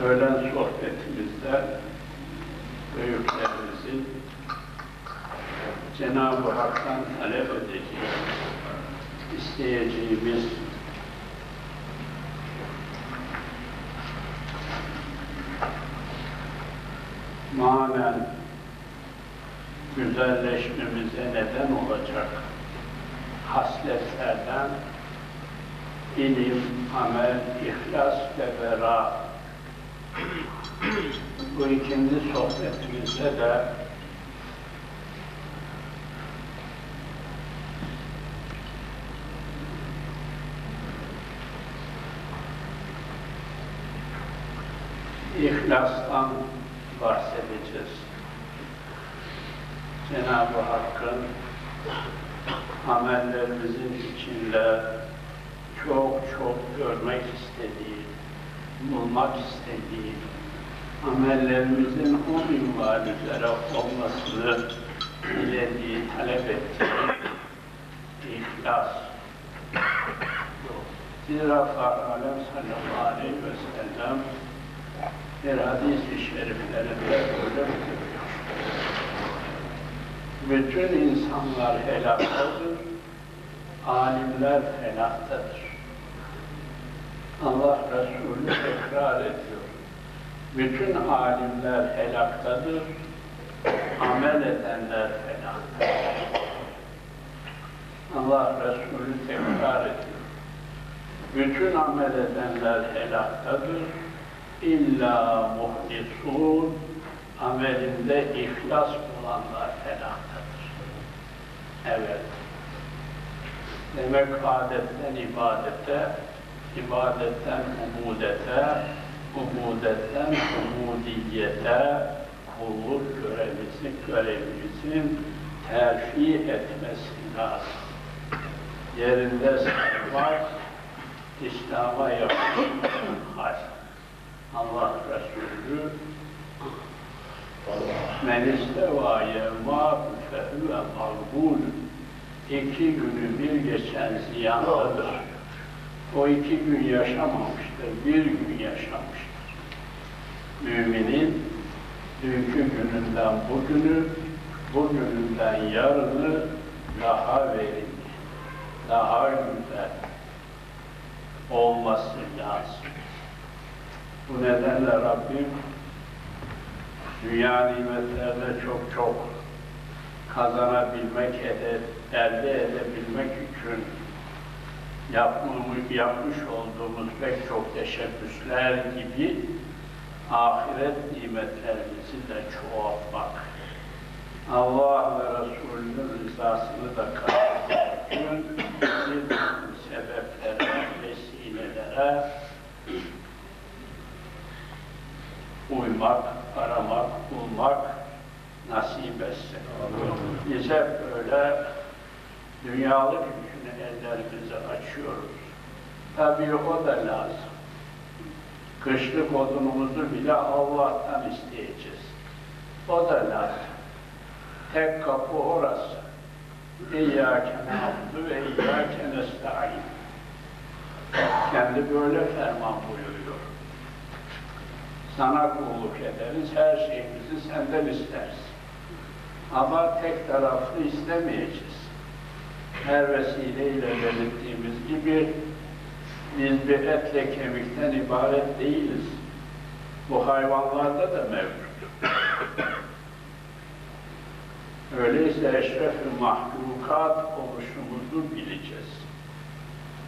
öğlen sohbetimizde büyüklerimizin Cenab-ı Hak'tan talep edeceği, isteyeceğimiz manen güzelleşmemize neden olacak hasletlerden ilim, amel, ihlas ve vera. Bu ikinci sohbetimizde de ihlastan bahsedeceğiz. Cenab-ı Hakk'ın amellerimizin içinde çok çok görmek istediği, bulmak istediği, amellerimizin o üzere olmasını dilediği, talep ettiği ihlas. Zira Alem sallallahu aleyhi ve sellem bir hadis-i şeriflerinde böyle buyuruyor. Bütün insanlar helaktadır, alimler felaktadır. Allah Resulü tekrar ediyor. Bütün alimler helaktadır, amel edenler felaktadır. Allah Resulü tekrar ediyor. Bütün amel edenler helaktadır, İlla muhlisun amelinde ihlas olanlar felaktadır. Evet. Demek adetten ibadete, ibadetten umudete, umudetten umudiyete kulluk görevimizi, görevimizin terfi etmesi lazım. Yerinde saymak, İslam'a hal. Allah Resulü Men isteva yevma fehüve mağbul İki günü bir geçen ziyandadır. O iki gün yaşamamıştır, bir gün yaşamıştır. Müminin dünkü gününden bugünü, bugününden yarını daha verimli, daha güzel olması lazım. Bu nedenle Rabbim dünya nimetlerine çok çok kazanabilmek, ede, elde edebilmek için yapmamı, yapmış olduğumuz pek çok teşebbüsler gibi ahiret nimetlerimizi de çoğaltmak. Allah ve Resulünün rızasını da kazanmak sebeplere, vesilelere uymak, aramak, bulmak nasip etsin. Bize böyle dünyalık için ellerimizi açıyoruz. Tabii o da lazım. Kışlık odunumuzu bile Allah'tan isteyeceğiz. O da lazım. Tek kapı orası. İyyâke na'budu ve iyyâke nesta'in. Kendi böyle ferman buyuruyor. Sana kulluk ederiz, her şeyimizi senden isteriz. Ama tek taraflı istemeyeceğiz. Her vesileyle belirttiğimiz gibi biz bir etle kemikten ibaret değiliz. Bu hayvanlarda da mevcut. Öyleyse eşref-i mahlukat oluşumuzu bileceğiz.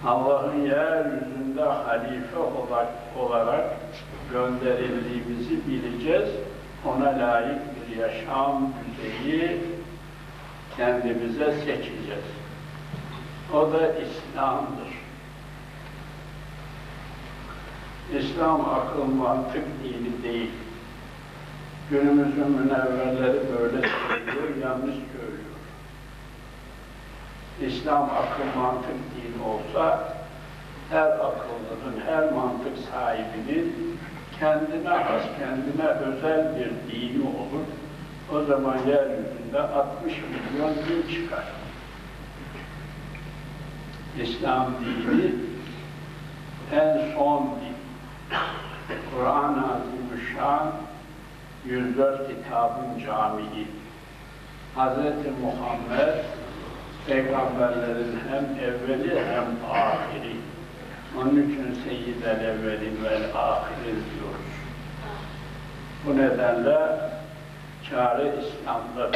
Allah'ın yeryüzünde halife olarak, olarak gönderildiğimizi bileceğiz. Ona layık bir yaşam düzeyi kendimize seçeceğiz. O da İslam'dır. İslam akıl mantık dini değil. Günümüzün münevverleri böyle söylüyor, yanlış söylüyor. İslam akıl mantık dini olsa her akıllının, her mantık sahibinin kendine has, kendine özel bir dini olur. O zaman yeryüzünde 60 milyon din çıkar. İslam dini en son din. Kur'an-ı taşıyan 104 kitabın camii. Hz. Muhammed peygamberlerin hem evveli hem ahiri. Onun için seyyid-el evvelin vel ahirin diyoruz. Bu nedenle çare İslam'da.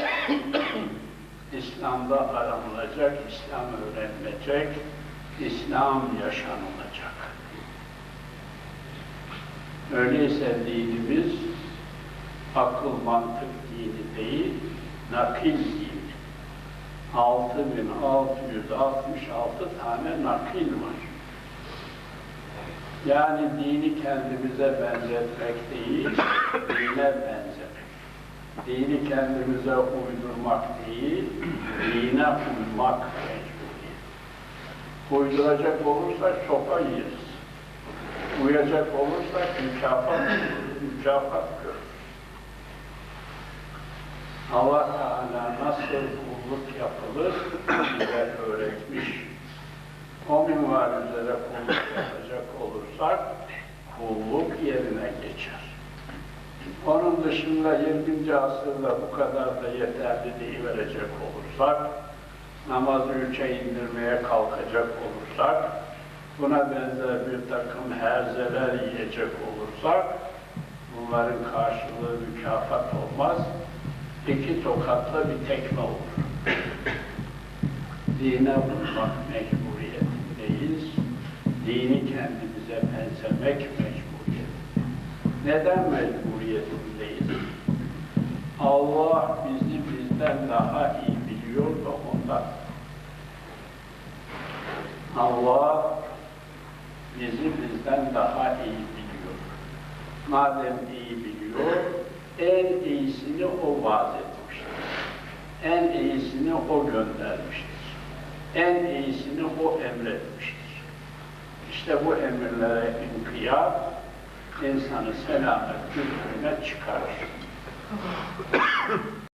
İslam'da aranılacak, İslam öğrenilecek, İslam yaşanılacak. Öyleyse dinimiz akıl mantık dini değil, nakil dini. 6666 tane nakil var. Yani dini kendimize benzetmek değil, dine benzemek. Dini kendimize uydurmak değil, dine uymak mecburi. Uyduracak olursak sopa yeriz. Uyacak olursak mükafat, mükafat görürüz. Allah Teala nasıl kulluk yapılır bize öğretmiş. O minval üzere kulluk yapacak olursak kulluk yerine geçer. Onun dışında 20. asırda bu kadar da yeterli verecek olursak, namazı üçe indirmeye kalkacak olursak, buna benzer bir takım herzeler yiyecek olursak, bunların karşılığı mükafat olmaz, iki tokatla bir tekme olur. Dine vurmak mecburiyetindeyiz. Dini kendimize benzemek mecburiyet. Neden mecburiyetindeyiz? Allah bizi bizden daha iyi biliyor da ondan. Allah bizi bizden daha iyi biliyor. Madem iyi biliyor, en iyisini o vaat etmiştir. En iyisini o göndermiştir. En iyisini o emretmiştir. İşte bu emirlere inkiyat insanı selamet kültürüne çıkarır.